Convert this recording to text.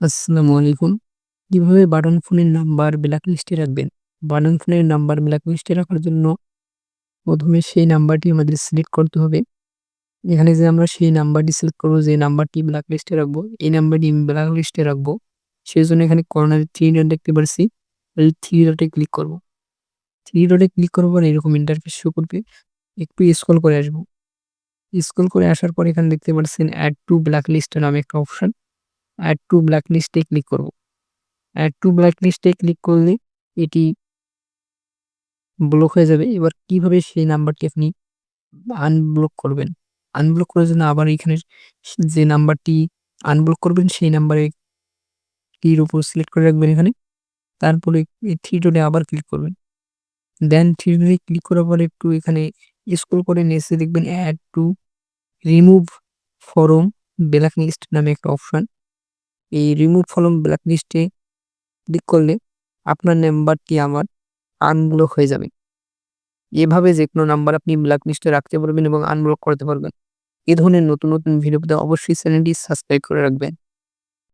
আসসালামু আলাইকুম। কীভাবে বাটন ফোনের নাম্বার ব্ল্যাক লিস্টে রাখবেন? বাটন ফোনের নাম্বার ব্ল্যাক লিস্টে রাখার জন্য প্রথমে সেই নাম্বারটি আমাদের সিলেক্ট করতে হবে। এখানে যে আমরা সেই নাম্বারটি সিলেক্ট করব যে নাম্বারটি ব্ল্যাক লিস্টে রাখব, এই নাম্বারটি আমি ব্ল্যাক লিস্টে রাখব। সেই জন্য এখানে কর্নারে থ্রি ডট দেখতে পারছি। থ্রি ডটে ক্লিক করব। থ্রি ডটে ক্লিক করার পর এরকম ইন্টারফেস শো করবে। একটু স্ক্রল করে আসব স্ক্রল করে আসার পর এখানে দেখতে পাচ্ছেন অ্যাড টু ব্ল্যাক লিস্ট নামে একটা অপশন। অ্যাড টু ব্ল্যাক লিস্টে ক্লিক করব। অ্যাড টু ব্ল্যাক লিস্টে ক্লিক করলে এটি ব্লক হয়ে যাবে। এবার কীভাবে সেই নাম্বারটি আপনি আনব্লক করবেন? আনব্লক করার জন্য আবার এখানে যে নাম্বারটি আনব্লক করবেন, সেই নাম্বারে কির উপর সিলেক্ট করে রাখবেন এখানে। তারপরে এই থ্রি ডটে আবার ক্লিক করবেন। দেন থ্রি ডটে ক্লিক করার পরে একটু এখানে স্ক্রল করে নিচে দেখবেন add to remove from black list নামে একটা অপশন এই রিমুভ ফলম ব্ল্যাক লিস্টে ক্লিক করলে আপনার নাম্বারটি আমার আনব্লক হয়ে যাবে। এভাবে যে কোনো নাম্বার আপনি ব্ল্যাক লিস্টে রাখতে পারবেন এবং আনব্লক করতে পারবেন। এ ধরনের নতুন নতুন ভিডিও পেতে অবশ্যই চ্যানেলটি সাবস্ক্রাইব করে রাখবেন।